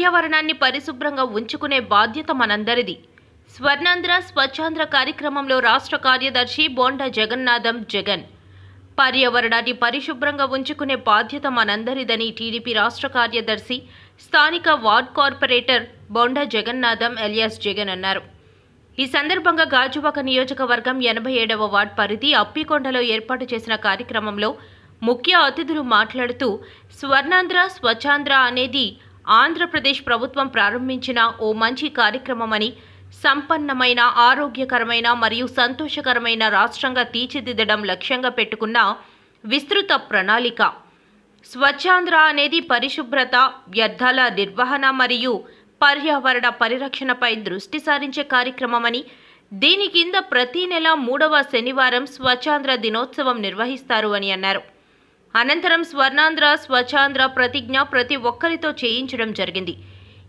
పర్యావరణాన్ని పరిశుభ్రంగా ఉంచుకునే బాధ్యత మనందరిది. స్వర్ణాంధ్ర స్వచ్ఛాంధ్ర కార్యక్రమంలో రాష్ట్ర కార్యదర్శి బోండా జగన్నాథం జగన్. పర్యావరణాన్ని పరిశుభ్రంగా ఉంచుకునే బాధ్యత మనందరిదని టీడీపీ రాష్ట్ర కార్యదర్శి స్థానిక ward corporator Bonda Jagannatham alias Jagan అన్నారు. ఈ సందర్భంగా గాజువాక నియోజకవర్గం ఎనభై ఏడవ వార్డ్ పరిధి అప్పికొండలో ఏర్పాటు చేసిన కార్యక్రమంలో ముఖ్య అతిథులు మాట్లాడుతూ స్వర్ణాంధ్ర స్వచ్ఛాంధ్ర అనేది ఆంధ్రప్రదేశ్ ప్రభుత్వం ప్రారంభించిన ఓ మంచి కార్యక్రమమని సంపన్నమైన ఆరోగ్యకరమైన మరియు సంతోషకరమైన రాష్ట్రంగా తీర్చిదిద్దడం లక్ష్యంగా పెట్టుకున్న విస్తృత ప్రణాళిక. స్వచ్ఛాంధ్ర అనేది పరిశుభ్రత వ్యర్థాల నిర్వహణ మరియు పర్యావరణ పరిరక్షణపై దృష్టి సారించే కార్యక్రమమని దీని కింద ప్రతి నెల మూడవ శనివారం స్వచ్ఛాంధ్ర దినోత్సవం నిర్వహిస్తారు అని అన్నారు. అనంతరం స్వర్ణాంధ్ర స్వచ్ఛాంధ్ర ప్రతిజ్ఞ ప్రతి ఒక్కరితో చేయించడం జరిగింది.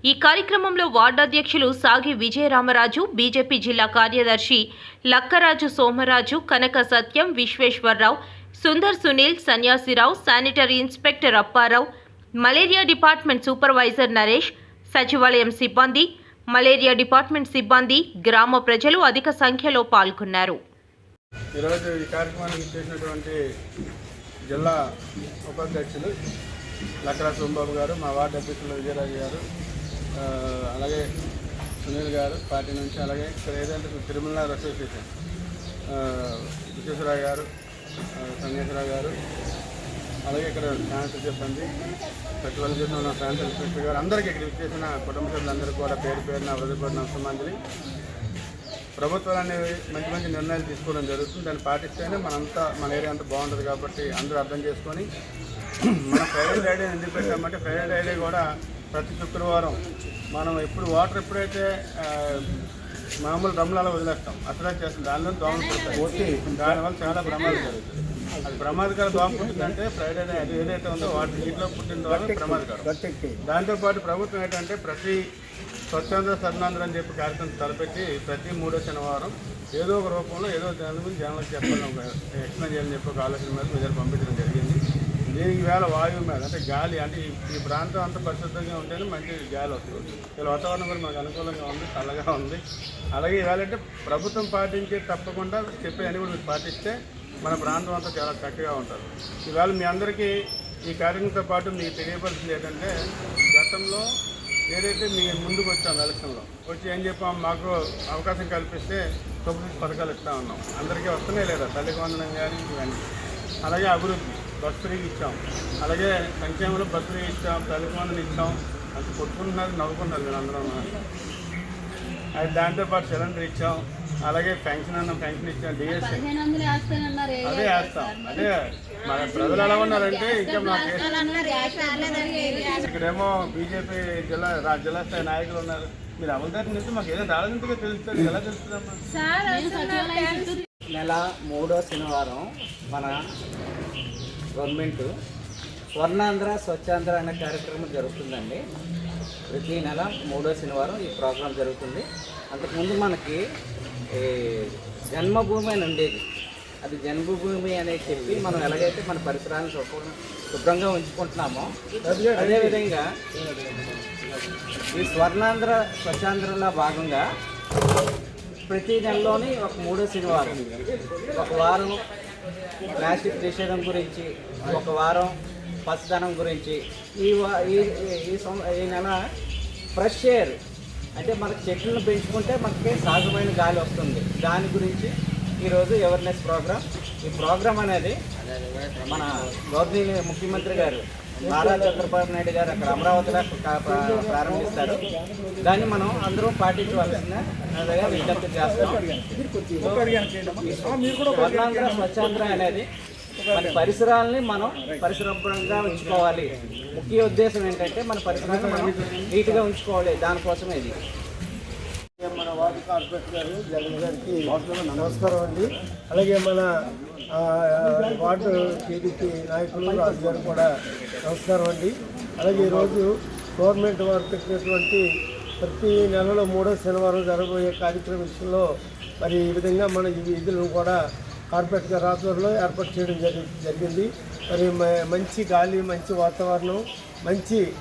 ఈ కార్యక్రమంలో వార్డు అధ్యక్షులు సాగి విజయరామరాజు బీజేపీ జిల్లా కార్యదర్శి Lakkaraju Somaraju Kanaka Satyam Visweswararao Sundar Sunil Sanyasirao sanitary inspector Apparao malaria department supervisor Naresh సచివాలయం సిబ్బంది మలేరియా డిపార్ట్మెంట్ సిబ్బంది గ్రామ ప్రజలు అధిక సంఖ్యలో పాల్గొన్నారు. ఈరోజు ఈ కార్యక్రమానికి చేసినటువంటి జిల్లా ఉపాధ్యక్షులు లక్రా సోమబాబు గారు మా వార్డు అధ్యక్షులు విజయరాజు గారు అలాగే సునీల్ గారు పార్టీ నుంచి అలాగే ఇక్కడ ఏదంటే తిరుమల అసోసియేషన్ విశ్వేశ్వరరావు గారు సంగేశ్వరరావు గారు అలాగే ఇక్కడ ఫ్యాన్స్ చెప్పండి పెట్టుబడి చేసిన ఫ్యాన్స్ గారు అందరికీ ఇక్కడ చేసిన కుటుంబ సభ్యులందరికీ కూడా పేరు పేరున పడిన నమస్కారాంజలి ప్రభుత్వాలు అనేవి మంచి మంచి నిర్ణయాలు తీసుకోవడం జరుగుతుంది. దాన్ని పాటిస్తేనే మనంతా మన ఏరియా అంతా బాగుంటుంది కాబట్టి అందరూ అర్థం చేసుకొని మన ఫ్రైడే ఫ్రైడే ఎందుకు పెట్టామంటే ఫ్రైడే ఫ్రైడే కూడా ప్రతి శుక్రవారం మనం ఎప్పుడు వాటర్ ఎప్పుడైతే మామూలు డ్రమ్లలో వదిలేస్తాం అట్లా చేస్తాం దానిలో దోమలు పుడతాయి. దానివల్ల చాలా ప్రమాదం జరుగుతుంది. అది ప్రమాదకర దోమ పుట్టిందంటే ఫ్రైడే అది ఏదైతే ఉందో వాటి నీటిలో పుట్టిన దోమ ప్రమాదకరం. దాంతోపాటు ప్రభుత్వం ఏంటంటే ప్రతి స్వచ్ఛంద సన్నాంధ్ర అని చెప్పి కార్యక్రమం తలపెట్టి ప్రతి మూడో శనివారం ఏదో ఒక రూపంలో ఏదో దాని గురించి జనాలకు చెప్పాలని ఒక ఎక్స్ప్లెయిన్ చేయాలని చెప్పి ఒక ఆలోచన మీద మీద పంపించడం జరిగింది. దీనికి వేళ వాయువు మీద అంటే గాలి అంటే ఈ- ప్రాంతం అంతా పరిశుద్ధంగా ఉంటేనే మంచి గాలి వస్తుంది. ఇలా వాతావరణం కూడా మనకు అనుకూలంగా ఉంది చల్లగా ఉంది. అలాగే ఇవాళంటే ప్రభుత్వం పాటించే తప్పకుండా చెప్పే అని కూడా మీరు పాటిస్తే మన ప్రాంతం అంతా చాలా చక్కగా ఉంటుంది. ఇవాళ మీ అందరికీ ఈ కార్యక్రమంతో పాటు మీకు తెలియపరిచింది ఏంటంటే గతంలో ఏదైతే మీ ముందుకు వచ్చాం ఎలక్షన్లో వచ్చి ఏం చెప్పాం? మాకు అవకాశం కల్పిస్తే ప్రభుత్వ పథకాలు ఇస్తా ఉన్నాం. అందరికీ వస్తున్నాయి లేదా? తల్లికి వందనం కానీ ఇవన్నీ. అలాగే అభివృద్ధి బస్ ఫ్రీ ఇచ్చాం. అలాగే సంక్షేమంలో బస్ ఫ్రీ ఇచ్చాం తల్లికి వందనం ఇచ్చాం. అది కొట్టుకుంటున్నారు నవ్వుకున్నారు మీరు అందరం. అది దాంతోపాటు సిలిండర్ ఇచ్చాం. అలాగే పెన్షన్ అన్న పెన్షన్ ఇచ్చాం డిఎస్సీ. అదే వేస్తాం. అదే మన ప్రజలు ఎలా ఉన్నారంటే ఇంకా మాకు ఇక్కడేమో బీజేపీ జిల్లా రా- జిల్లా స్థాయి నాయకులు ఉన్నారు. మీరు అవతారం నుంచి మాకు ఏదో రాజంతగా తెలుస్తుంది. ఎలా తెలుస్తుందమ్మా? నెల మూడో శనివారం మన గవర్నమెంట్ స్వర్ణాంధ్ర స్వచ్ఛాంధ్ర అనే కార్యక్రమం జరుగుతుందండి. ప్రతి నెల మూడో శనివారం ఈ ప్రోగ్రాం జరుగుతుంది. అంతకుముందు మనకి జన్మభూమి అని ఉండేది. అది జన్మభూమి అనేది చెప్పి మనం ఎలాగైతే మన పరిసరాలను శుభ్రంగా ఉంచుకుంటున్నామో అదేవిధంగా ఈ స్వర్ణాంధ్ర స్వచ్ఛాంధ్రలో భాగంగా ప్రతి నెలలోని ఒక మూడో శనివారం ఒక వారం ప్లాస్టిక్ నిషేధం గురించి ఒక వారం పచ్చదనం గురించి ఈ ఈ ఈ- ఈ సం- ఈ నెల ఫ్రెష్ ఎయిర్ అంటే మనకి చెట్లను పెంచుకుంటే మనకి సహజమైన గాలి వస్తుంది దాని గురించి ఈరోజు అవేర్నెస్ ప్రోగ్రామ్ ఈ ప్రోగ్రామ్ అనేది మన గవర్నమెంట్ ముఖ్యమంత్రి గారు నారా చంద్రబాబు నాయుడు గారు అక్కడ అమరావతిలో ప్రారంభిస్తారు దాన్ని మనం అందరం పాటించవలసిన విజ్ఞప్తి చేస్తాం స్వచ్ఛాంధ్ర అనేది మన పరిసరాలని మనం పరిశుభ్రంగా ఉంచుకోవాలి. ముఖ్య ఉద్దేశం ఏంటంటే మన పరిసరాలను మనం నీట్గా ఉంచుకోవాలి. దానికోసమే ఇది. మన వార్డు కార్పొరేటర్ గారు జగన్ గారికి నమస్కారం అండి. అలాగే మన వార్డు టీడీపీ నాయకులు రాజు గారు కూడా నమస్కారం అండి. అలాగే ఈరోజు గవర్నమెంట్ వారు పెట్టినటువంటి ప్రతి నెలలో మూడో శనివారం జరగబోయే కార్యక్రమం విషయంలో మరి ఈ విధంగా మన ఈ విధులను కూడా కార్పొరేట్ గారి ఆధ్వర్యంలో ఏర్పాటు చేయడం జరిగింది. మరి మ- మంచి గాలి మంచి వాతావరణం మంచి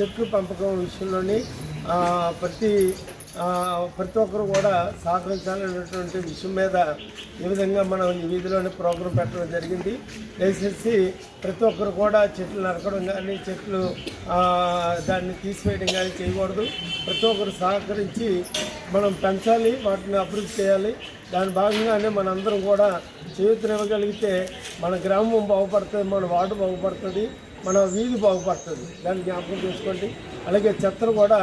చెట్లు పెంపకం విషయంలోని ప్రతి ప్రతి ఒక్కరు కూడా సహకరించాలనేటువంటి విషయం మీద ఈ విధంగా మనం ఈ వీధిలోనే ప్రోగ్రాం పెట్టడం జరిగింది. దయచేసి ప్రతి ఒక్కరు కూడా చెట్లు నరకడం కానీ చెట్లు దాన్ని తీసివేయడం కానీ చేయకూడదు. ప్రతి ఒక్కరు సహకరించి మనం పెంచాలి వాటిని అభివృద్ధి చేయాలి. దాని భాగంగానే మనందరం కూడా చేయూతనివ్వగలిగితే మన గ్రామం బాగుపడుతుంది మన వార్డు బాగుపడుతుంది. మన వీధి బాగుపడుతుంది. దాన్ని జ్ఞాపకం చేసుకోండి. అలాగే చెత్తను కూడా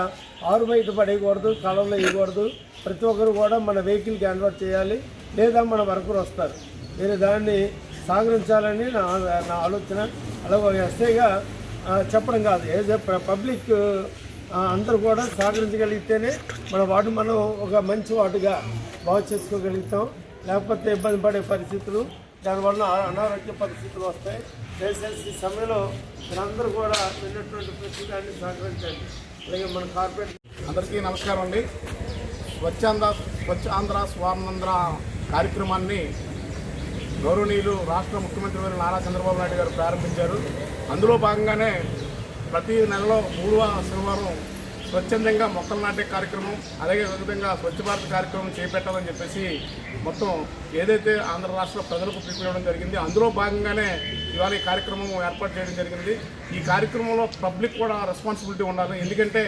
ఆరు బయట పడేయకూడదు కాలంలో వేయకూడదు. ప్రతి ఒక్కరు కూడా మన వెహికల్కి కన్వర్ట్ చేయాలి. లేదా మన వర్కర్ వస్తారు. మీరు దాన్ని సాగరించాలని నా నా ఆలోచన. అలాగే ఎస్ఐగా చెప్పడం కాదు. ఏజ్ పబ్లిక్ అందరూ కూడా సహకరించగలిగితేనే మన వార్డు మనం ఒక మంచి వార్డుగా బాగు చేసుకోగలుగుతాం. లేకపోతే ఇబ్బంది పడే పరిస్థితులు దానివల్ల అనారోగ్య పరిస్థితులు వస్తాయి. దయచేసి ఈ సమయంలో మీరందరూ కూడా వెళ్ళినటువంటి ప్రతిదాన్ని సహకరించండి. అలాగే మన కార్పొరేట్ అందరికీ నమస్కారం అండి. స్వచ్ఛాంధ్ర స్వచ్ఛ ఆంధ్ర స్వర్ణాంధ్ర కార్యక్రమాన్ని గౌరవనీయులు రాష్ట్ర ముఖ్యమంత్రి వారు నారా చంద్రబాబు నాయుడు గారు ప్రారంభించారు. అందులో భాగంగానే ప్రతి నెలలో మూడవ శనివారం స్వచ్ఛందంగా మొక్కలు నాటే కార్యక్రమం అలాగే విధంగా స్వచ్ఛ భారత్ కార్యక్రమం చేపట్టాలని చెప్పేసి మొత్తం ఏదైతే ఆంధ్ర రాష్ట్ర ప్రజలకు పిలుపునివ్వడం జరిగింది అందులో భాగంగానే ఇవాళ ఈ కార్యక్రమం ఏర్పాటు చేయడం జరిగింది. ఈ కార్యక్రమంలో పబ్లిక్ కూడా రెస్పాన్సిబిలిటీ ఉండాలి. ఎందుకంటే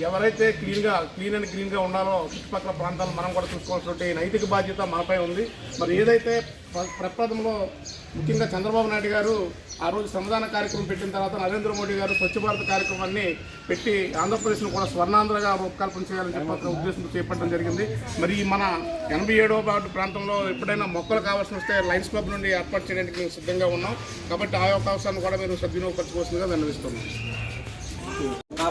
ఎవరైతే క్లీన్గా క్లీన్ అండ్ క్లీన్గా ఉండాలో చుట్టుపక్కల ప్రాంతాలు మనం కూడా చూసుకోవాల్సిన నైతిక బాధ్యత మనపై ఉంది. మరి ఏదైతే ప్ర- ప్రప్రథంలో ముఖ్యంగా చంద్రబాబు నాయుడు గారు ఆ రోజు శ్రమదాన కార్యక్రమం పెట్టిన తర్వాత నరేంద్ర మోడీ గారు స్వచ్ఛ భారత్ కార్యక్రమాన్ని పెట్టి ఆంధ్రప్రదేశ్ను కూడా స్వర్ణాంధ్రగా రూపకల్పన చేయాలని చెప్పి ఉద్దేశంతో చేపట్టడం జరిగింది. మరి మన ఎనభై ఏడవ ప్రాంతంలో ఎప్పుడైనా మొక్కలు కావాల్సి వస్తే లైన్స్ క్లబ్ నుండి ఏర్పాటు చేయడానికి మేము సిద్ధంగా ఉన్నాం. కాబట్టి ఆ యొక్క అవసరాన్ని కూడా మీరు సద్వినియోగపరచుకోవాల్సిందిగా విన్నవిస్తున్నాం